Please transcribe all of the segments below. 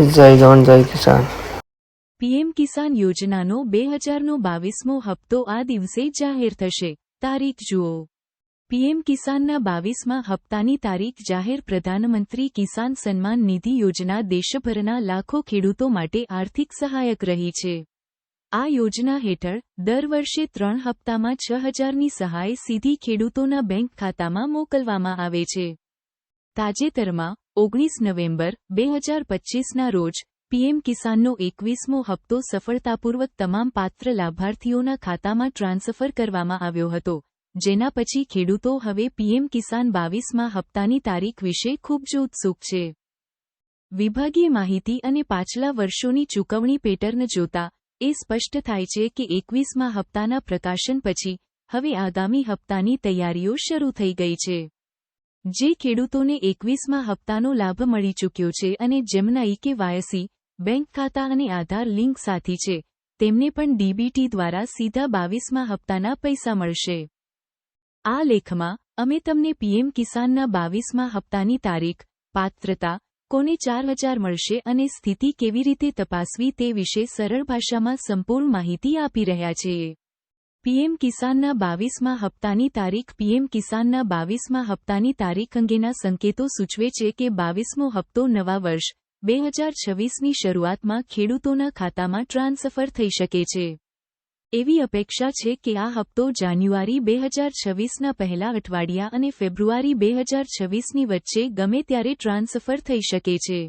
જય જવાન, જય કિસાન. પીએમ કિસાન યોજનાનો બે હજારનો બાવીસમો હપ્તો આ દિવસે જાહેર થશે. તારીખ જુઓ. પીએમ કિસાનના બાવીસમાં હપ્તાની તારીખ જાહેર પ્રધાનમંત્રી કિસાન સન્માન નિધિ યોજના દેશભરના લાખો ખેડૂતો માટે આર્થિક સહાયક રહી છે. આ યોજના હેઠળ દર વર્ષે ત્રણ હપ્તામાં છ હજારની સહાય સીધી ખેડૂતોના બેંક ખાતામાં મોકલવામાં આવે છે. તાજેતરમાં ઓગણીસ નવેમ્બર, બે હજાર પચ્ચીસના રોજ, પીએમ કિસાનનો એકવીસમો હપ્તો સફળતાપૂર્વક તમામ પાત્ર લાભાર્થીઓના ખાતામાં ટ્રાન્સફર કરવામાં આવ્યો હતો, જેના પછી ખેડૂતો હવે પીએમ કિસાન બાવીસમાં હપ્તાની તારીખ વિશે ખૂબ જ ઉત્સુક છે. વિભાગીય માહિતી અને પાછલા વર્ષોની ચૂકવણી પેટર્ન જોતા, એ સ્પષ્ટ થાય છે કે એકવીસમાં હપ્તાના પ્રકાશન પછી, હવે આગામી હપ્તાની તૈયારીઓ શરૂ થઈ ગઈ છે. જે ખેડૂતોને એકવીસમાં હપ્તાનો લાભ મળી ચૂક્યો છે અને જેમના ઈ કે વાયસી, બેંક ખાતા અને આધાર લિંક સાથી છે, તેમને પણ ડીબીટી દ્વારા સીધા બાવીસમાં હપ્તાના પૈસા મળશે. આ લેખમાં, અમે તમને પીએમ કિસાનના બાવીસમાં હપ્તાની તારીખ, પાત્રતા, કોને ચાર હજાર મળશે અને સ્થિતિ કેવી રીતે તપાસવી તે વિશે સરળ ભાષામાં સંપૂર્ણ માહિતી આપી રહ્યા છીએ. પીએમ કિસાનના બાવીસમાં હપ્તાની તારીખ પીએમ કિસાનના બાવીસમાં હપ્તાની તારીખ અંગેના સંકેતો સૂચવે છે કે બાવીસમો હપ્તો નવા વર્ષ, બે હજાર છવ્વીસની શરૂઆતમાં ખેડૂતોના ખાતામાં ટ્રાન્સફર થઈ શકે છે. એવી અપેક્ષા છે કે આ હપ્તો જાન્યુઆરી બે હજાર છવ્વીસના પહેલા અઠવાડિયા અને ફેબ્રુઆરી બે હજાર છવ્વીસની વચ્ચે ગમે ત્યારે ટ્રાન્સફર થઈ શકે છે.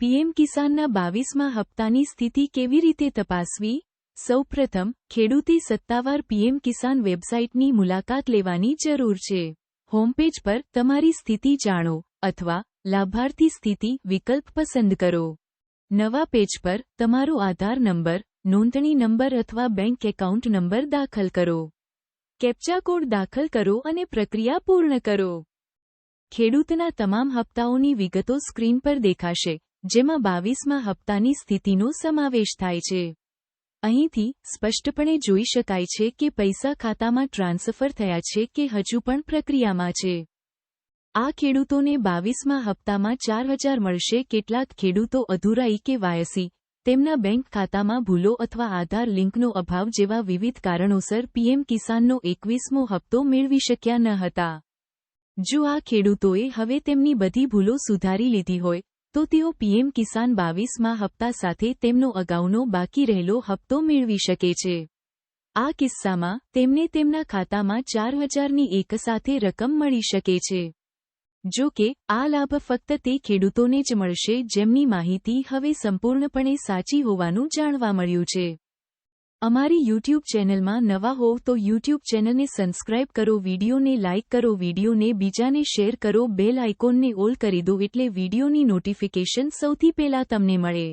પીએમ કિસાનના બાવીસમાં હપ્તાની સ્થિતિ કેવી રીતે તપાસવી? સૌપ્રથમ, ખેડૂતે સત્તાવાર પીએમ કિસાન વેબસાઇટની મુલાકાત લેવાની જરૂર છે. હોમપેજ પર તમારી સ્થિતિ જાણો અથવા લાભાર્થી સ્થિતિ વિકલ્પ પસંદ કરો. નવા પેજ પર તમારો આધાર નંબર, નોંધણી નંબર અથવા બેંક એકાઉન્ટ નંબર દાખલ કરો. કેપ્ચા કોડ દાખલ કરો અને પ્રક્રિયા પૂર્ણ કરો. ખેડૂતના તમામ હપ્તાઓની વિગતો સ્ક્રીન પર દેખાશે, જેમાં બાવીસમાં હપ્તાની સ્થિતિનો સમાવેશ થાય છે. અહીંથી સ્પષ્ટપણે જોઈ શકાય છે કે પૈસા ખાતામાં ટ્રાન્સફર થયા છે કે હજુ પણ પ્રક્રિયામાં છે. આ ખેડૂતોને બાવીસમાં હપ્તામાં ચાર હજાર મળશે કેટલાક ખેડૂતો અધુરાઈ કે વાયસી, તેમના બેંક ખાતામાં ભૂલો અથવા આધાર લિંકનો અભાવ જેવા વિવિધ કારણોસર પીએમ કિસાનનો એકવીસમો હપ્તો મેળવી શક્યા ન હતા. જો આ ખેડૂતોએ હવે તેમની બધી ભૂલો સુધારી લીધી હોય તો તેઓ પીએમ કિસાન બાવીસમાં હપ્તા સાથે તેમનો અગાઉનો બાકી રહેલો હપ્તો મેળવી શકે છે. આ કિસ્સામાં તેમને તેમના ખાતામાં ચાર હજારની એકસાથે રકમ મળી શકે છે. જો કે, આ લાભ ફક્ત તે ખેડૂતોને જ મળશે જેમની માહિતી હવે સંપૂર્ણપણે સાચી હોવાનું જાણવા મળ્યું છે. અમારી યુટ્યુબ ચેનલમાં નવા હોવ તો યુટ્યુબ ચેનલને સબસ્ક્રાઇબ કરો, વિડીયોને લાઇક કરો, વિડીયોને બીજાને શેર કરો બેલ આઇકોનને ઓલ કરી દો એટલે વિડીયોની નોટિફિકેશન સૌથી પહેલા તમને મળે.